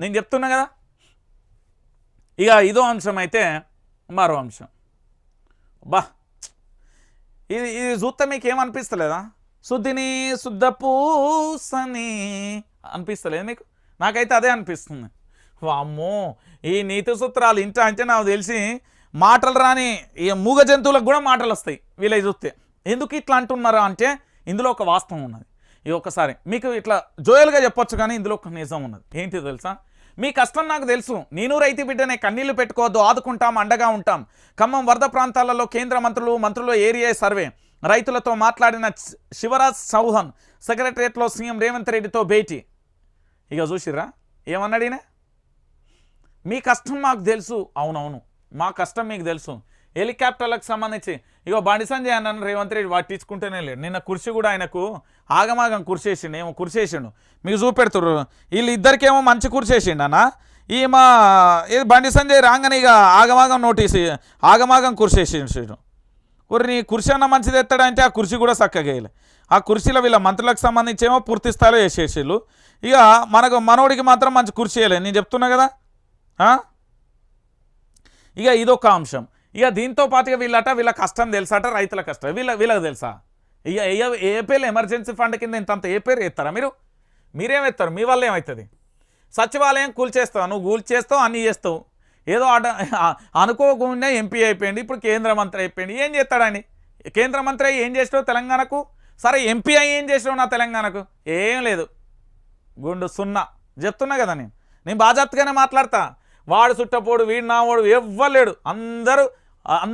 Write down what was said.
నేను చెప్తున్నా కదా? ఇక ఇదో అంశం అయితే మరో అంశం. బా ఇది ఇది చూస్తే మీకు ఏమనిపిస్తలేదా శుద్ధిని శుద్ధ పూసని అనిపిస్తలేదు మీకు? నాకైతే అదే అనిపిస్తుంది. వామ్మో! ఈ నీతి సూత్రాలు ఇంట అంటే నాకు తెలిసి మాటలు రాని ఈ మూగ జంతువులకు కూడా మాటలు వస్తాయి వీళ్ళవి చూస్తే. ఎందుకు ఇట్లా అంటున్నారా అంటే ఇందులో ఒక వాస్తవం ఉన్నది. ఇది ఒకసారి మీకు ఇట్లా జోయల్గా చెప్పొచ్చు కానీ ఇందులో ఒక నిజం ఉన్నది. ఏంటి తెలుసా? మీ కష్టం నాకు తెలుసు. నేను రైతు బిడ్డనే కన్నీళ్ళు పెట్టుకోవద్దు ఆదుకుంటాం అండగా ఉంటాం. ఖమ్మం వరద ప్రాంతాలలో కేంద్ర మంత్రులు మంత్రులు ఏరియా సర్వే. రైతులతో మాట్లాడిన శివరాజ్ చౌహాన్ సెక్రటరియట్లో సీఎం రేవంత్ రెడ్డితో భేటీ. ఇక చూసిర్రా? ఏమన్నాడినే మీ కష్టం మాకు తెలుసు. అవునవును. మా కష్టం మీకు తెలుసు. హెలికాప్టర్లకు సంబంధించి ఇగో బండి సంజయ్ అన్న రేవంత్ రెడ్డి పట్టించుకుంటేనే లేడు. నిన్న కుర్చీ కూడా ఆయనకు ఆగమాగం కుర్చేసిండు ఏమో కుర్చేసిండు. మీకు చూపెడుతుర్రు. వీళ్ళు ఇద్దరికేమో మంచి కుర్చేసిండు అన్న. ఈ మా ఇది బండి సంజయ్ రాగానే ఇక ఆగమాగం నోటీస్ ఆగమాగం కుర్చేసిండు. ఊరి నీ కుర్చీ అన్న మంచిది ఎత్తాడంటే ఆ కుర్చీ కూడా చక్కగేయలే. ఆ కుర్చీలో వీళ్ళ మంత్రులకు సంబంధించి ఏమో పూర్తి స్థాయిలో వేసేసిళ్ళు ఇక మనకు మనోడికి మాత్రం మంచి కుర్చీ వేయలేదు నేను చెప్తున్నా కదా? ఇక ఇదొక అంశం. ఇక దీంతో పాటుగా వీళ్ళట వీళ్ళ కష్టం తెలుసట రైతుల కష్టం. వీళ్ళ వీళ్ళకి తెలుసా? ఇక ఏ- ఏ ఎమర్జెన్సీ ఫండ్ కింద ఇంతంత ఏ పేరు ఎత్తారా మీరు? మీరేమెత్తారు మీ వల్ల ఏమవుతుంది సచివాలయం కూల్చేస్తావు నువ్వు కూల్చేస్తావు అన్నీ చేస్తావు. ఏదో అడ అనుకోకుండా ఎంపీ అయిపోయింది ఇప్పుడు కేంద్ర మంత్రి అయిపోయింది ఏం చేస్తాడని కేంద్ర మంత్రి ఏం చేసినావు తెలంగాణకు? సరే ఎంపీ అయ్యి ఏం చేసినావు నా తెలంగాణకు? ఏం లేదు. గుండు సున్నా. చెప్తున్నా కదా నేను. నేను బాజాప్తగానే మాట్లాడతా. వాడు చుట్టపోడు వీడు నావోడు ఎవ్వలేడు అందరూ അന്ന്